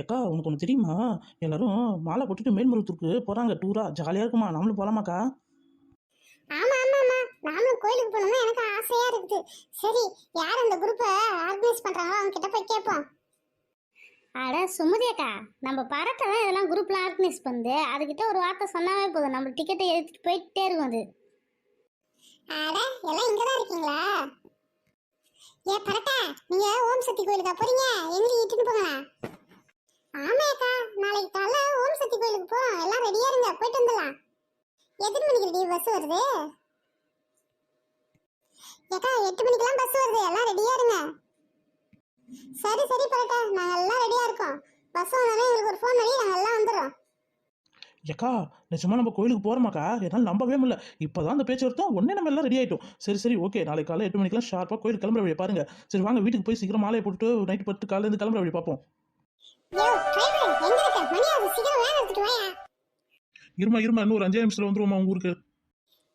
ஏக்கா உனக்கு ஒன்று தெரியுமா? எல்லாரும் மாலை போட்டுட்டு மேல்மருவத்தூருக்கு போகிறாங்க டூரா ஜாலியாக இருக்குமா? நம்மளும் போகலாமாக்கா ஆமா ஆமா ஆமா. நானும் கோயிலுக்கு போகணும்னு எனக்கு ஆசையா இருக்குது. சரி யார் அந்த குரூப்பை ஆர்கனைஸ் பண்றாங்களோ அவங்க கிட்ட போய் கேட்போம் அட சுமதி அக்கா நம்ம பரட்டை தான் இதெல்லாம் குரூப்ல ஆர்கனைஸ் பண்ணுது. அதுக்கிட்ட ஒரு வார்த்தை சொன்னாவே போதும். நம்ம டிக்கெட்டை எடுத்துட்டு போயிட்டே இருக்கும் அது. அட எல்லாம் இங்க தான் இருக்கீங்களா? ஏ பரட்டா நீங்க ஓம் சக்தி கோயிலுக்கா போறீங்க? எங்களையும் இட்டுன்னு போங்க ஆமாக்கா நாளைக்கு காலைல ஓம் சக்தி கோயிலுக்கு போறோம். எல்லாம் ரெடியா இருங்க போயிட்டு வந்துடலாம். எத்தனை மணிக்கு டி பஸ் வருது? ஏக்கா எட்டு மணிக்கெல்லாம் பஸ் வருது. எல்லாம் ரெடியா இருங்க. சரி சரி பரட்டா. நாங்க எல்லாம் ரெடியா இருக்கோம். பஸ் வந்தாலே எங்களுக்கு ஒரு ஃபோன் பண்ணி நாங்க எல்லாம் வந்துடுறோம். ஏக்கா நிஜமா நம்ம கோயிலுக்கு போகிறோமாக்கா என்னால் நம்பவே முடியல. இப்போ தான் அந்த பேச்சு வருத்தம் உடனே நம்ம எல்லாம் ரெடி ஆகிட்டோம் சரி சரி ஓகே நாளைக்கு காலை எட்டு மணிக்கெல்லாம் ஷார்ப்பாக கோயிலுக்கு கிளம்புற வழி பாருங்க. சரி வாங்க வீட்டுக்கு போய் சீக்கிரம் மாலையை போட்டுட்டு நைட்டு பத்து காலையில இருந்து கிளம்புற வழி பார்ப்போம். இருமா இருமா இன்னும் ஒரு அஞ்சே நிமிஷத்தில் வந்துருவோமா உங்க ஊருக்கு.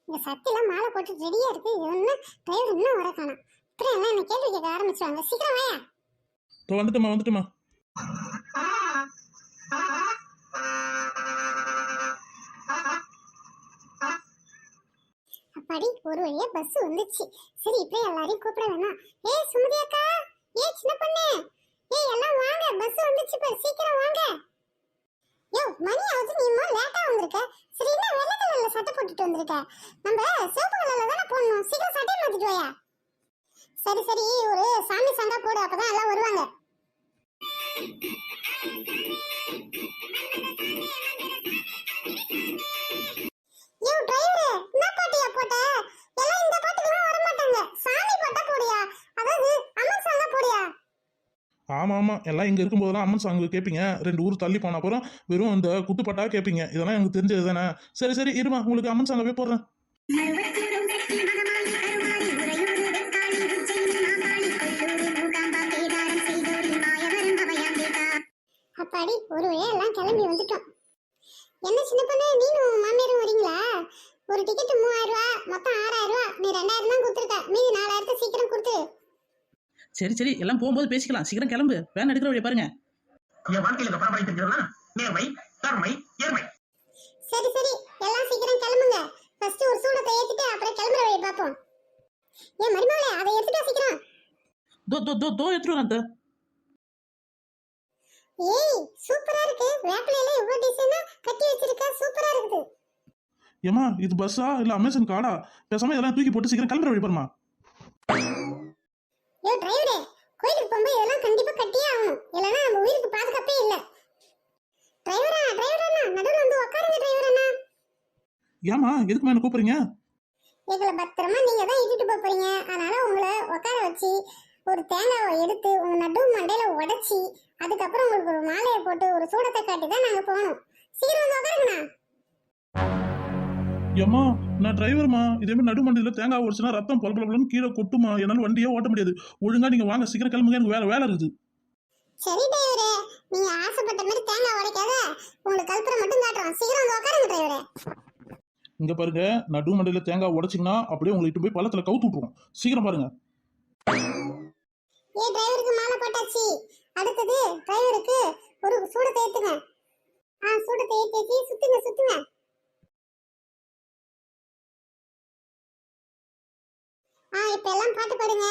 இந்த சத்திலாம் மாலை போட்டு ரெடியா இருக்கு. ஒண்ணு டிரைவர் இன்னும் வர காணோம். அப்புறம் எல்லாம் என்ன கேள்வி கேட்க ஆரம்பிச்சாங்க சீக்கிரம் வாயா. இப்போ வந்துட்டுமா வந்துட்டுமா அப்பாடி ஒரு வழியா பஸ் வந்துச்சு. சரி இப்போ எல்லாரையும் கூப்பிட வேணாம். ஏய் சுமதி அக்கா. ஏய் சின்ன பொண்ணு. ஏய் எல்லாம் வாங்க. பஸ் வந்துச்சு பாரு. சீக்கிரம் வாங்க. யோ மணி ஆகுது. நீ இன்னும் லேட்டா வந்திருக்க. சரி என்ன வெள்ளை கலர்ல சட்டை போட்டுட்டு வந்திருக்க? நம்ம சிவப்பு கலர்ல தானே போடணும். சீக்கிரம் சட்டை மாத்திட்டு வாயா. சரி சரி ஒரு சாமி சண்டை போடு. அப்பதான் எல்லாம் வருவாங்க யோ டிரைவர் என்ன பாட்டியா போட்ட எல்லாம் இந்த பாட்டுக்கெல்லாம் வர மாட்டாங்க சாமி பாட்டா போடியா அதாவது அம்மன் சாங்க போடியா ஆமாம் ஆமாம் எல்லாம் இங்கே இருக்கும்போதெல்லாம் அம்மன் சாங் கேட்பீங்க ரெண்டு ஊர் தள்ளி போன அப்புறம் வெறும் இந்த குத்துப்பாட்டா கேட்பீங்க இதெல்லாம் எனக்கு தெரிஞ்சது தானே. சரி சரி இருமா உங்களுக்கு அம்மன் சாங்கவே போடுறேன். அப்பாடி ஒரு வழியா எல்லாம் கிளம்பி வந்துட்டோம். என்ன சின்ன பொண்ணு நீனும் மாமியாரும் வரீங்களா? ஒரு டிக்கெட் மூவாயிரம் ரூபா மொத்தம் ஆறாயிரம் ரூபா. நீ ரெண்டாயிரம் தான் கொடுத்துருக்க. மீதி சரி சரி எல்லாம் போகும்போது பேசிக்கலாம். சீக்கிரம் கிளம்பு. வேன் எடுக்கிற வழியை பாருங்க. என் வாழ்க்கையில பரம்பரை தெரிஞ்சதுன்னா நேர்மை கருமை ஏர்மை சரி சரி. எல்லாம் சீக்கிரம் கிளம்புங்க. ஃபர்ஸ்ட் ஒரு சூடத்தை ஏத்திட்டு அப்புறம் கிளம்புற வழி பார்ப்போம். ஏன் மருமகளே அதை எடுத்துட்டு சீக்கிரம். தோ தோ தோ தோ எடுத்துருவாங்க அத்தை. ஏய் சூப்பரா இருக்கு. வேப்பிலையில இவ்வளவு டிசைனா கட்டி வச்சிருக்க. சூப்பரா இருக்குது. ஏமா இது பஸ்ஸா இல்லை அமேசான் காடா பேசாம இதெல்லாம் தூக்கி போட்டு சீக்கிரம் கிளம்புற வழி பாருமா யோ டிரைவரே கோயிலுக்கு போகும்போது இதெல்லாம் கண்டிப்பா கட்டியே ஆகணும். இல்லைன்னா நம்ம உயிருக்கு பாதுகாப்பே இல்ல. டிரைவரா டிரைவர் அண்ணா? நடுவில் வந்து உட்காருங்க டிரைவர் அண்ணா. ஏமா எதுக்கு என்ன கூப்பிடுறீங்க? எங்களை பத்திரமா நீங்க தான் இட்டுட்டு போறீங்க. அதனால உங்களை உட்கார வச்சு ஒரு தேங்காவை எடுத்து உங்க நடு மண்டையில உடைச்சி அதுக்கப்புறம் உங்களுக்கு ஒரு மாலையை போட்டு ஒரு சூடத்தை காட்டி தான் நாங்க போகணும். சீக்கிரம் வந்து உட்காருங்கண்ணா ஏம்மா நான் டிரைவர்மா இதே மாதிரி நடுமண்டியில் தேங்காய் உடச்சுனா ரத்தம் பொல பொலன்னு கீழே கொட்டுமா? என்னால் வண்டியே ஓட்ட முடியாது. ஒழுங்கா நீங்க வாங்க சீக்கிரம் கிளம்புங்க எனக்கு வேற வேலை இருக்குது. சரி டிரைவரே நீங்க ஆசைப்பட்ட மாதிரி தேங்காய் உடைக்காத. உங்களுக்கு கல்பரை மட்டும் காட்டுறோம் சீக்கிரம் உட்காருங்க டிரைவரே இங்க பாருங்க நடுமண்டியில் தேங்காய் உடைச்சிங்கன்னா அப்படியே உங்களை இட்டு போய் பள்ளத்துல கவுத்து விட்டுருவோம் சீக்கிரம் பாருங்க. ஏ டிரைவருக்கு மாலை போட்டாச்சு. அடுத்தது டிரைவருக்கு ஒரு சூடத்தை ஏத்துங்க ஆ சூடத்தை ஏத்தி சுத்துங்க சுத்துங்க. இப்ப எல்லாம் பாட்டு பாடுங்க.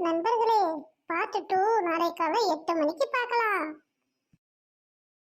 நண்பர்களே பாட்டு டூ நாளை காலை எட்டு